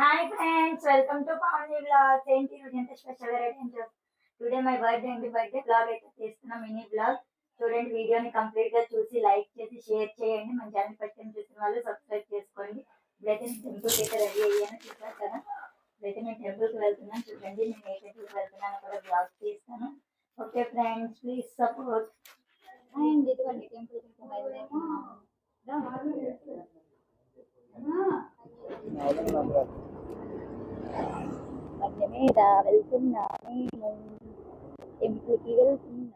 Hi friends welcome to Pavan blogs ఏంటి? ఈరోజు ఎంత స్పెషల్ వెరైటీ అని టుడే మై బర్త్డే అండి. బర్త్డే బ్లాగ్ అయితే చేస్తున్నాం మినీ బ్లాగ్ చూడండి వీడియోని కంప్లీట్గా చూసి లైక్ చేసి షేర్ చేయండి. మన ఛానల్ పట్టుకొని చూసిన వాళ్ళు సబ్స్క్రైబ్ చేసుకోండి. ఇప్పుడైతే నేను టెంపుల్ అయితే రెడీ అయ్యాను. చూసారు? కదా ఇప్పుడైతే నేను టెంపుల్కి వెళ్తున్నాను. చూడండి నేను ఏ టెంపుల్కి వెళ్తున్నాను కూడా బ్లాగ్ చేస్తాను. Okay friends please support and. ఇటువంటి టెంపుల్కి బయలుదేరుతున్నాము బండి మీద వెళ్తున్నా నేను టెంపుల్కి వెళ్తున్నా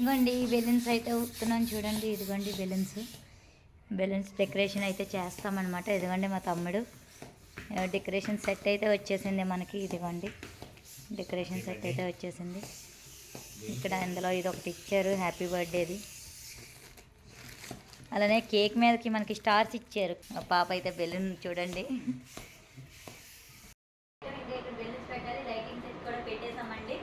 ఇదిగోండి బెలూన్స్ అయితే ఊపుతున్నాను చూడండి ఇదిగోండి బెలూన్స్. బెలూన్స్ డెకరేషన్ అయితే చేస్తామన్నమాట. ఇదిగోండి మా తమ్ముడు. డెకరేషన్ సెట్ అయితే వచ్చేసింది మనకి ఇదిగోండి. డెకరేషన్ సెట్ అయితే వచ్చేసింది. ఇక్కడ ఇందులో ఇది ఒకటి ఇచ్చారు హ్యాపీ బర్త్డేది అలానే కేక్ మీదకి మనకి స్టార్స్ ఇచ్చారు. పాప అయితే బెలూన్ చూడండి బెలూన్స్ పెట్టాలి లైటింగ్ సెట్ కూడా పెట్టేసామండి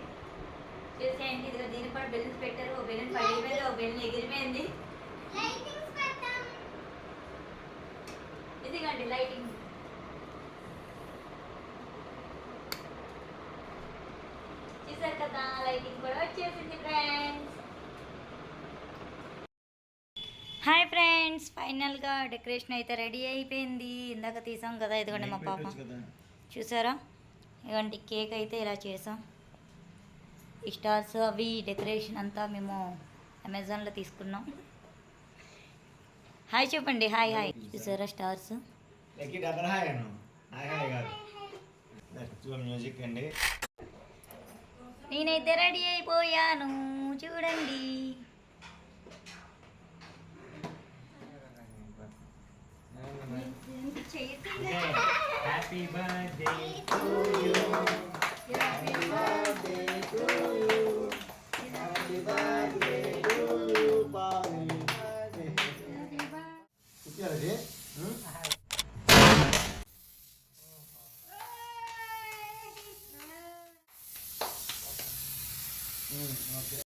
చూసేయండి ఇదిగో కూడా బెలూన్స్ పెట్టారు. ఓ బెలూన్ పడిపోయింది ఓ బెలూన్ ఎగిరిపోయింది. ఇదిగోండి లైటింగ్ చూసారు కదా లైటింగ్ కూడా వచ్చేసింది ఫ్రెండ్స్ హాయ్ ఫ్రెండ్స్ ఫైనల్గా డెకరేషన్ అయితే రెడీ అయిపోయింది. ఇందాక తీసాం కదా ఇదిగోండి మా పాప. చూసారా? ఇదిగోండి కేక్ అయితే ఇలా చేసాం. స్టార్స్ అవి డెకరేషన్ అంతా మేము అమెజాన్లో తీసుకున్నాం. హాయ్ చెప్పండి హాయ్ హాయ్. చూసారా స్టార్స్? మ్యూజిక్ అండి నేనైతే రెడీ అయిపోయాను చూడండి. Happy you 嗯 ok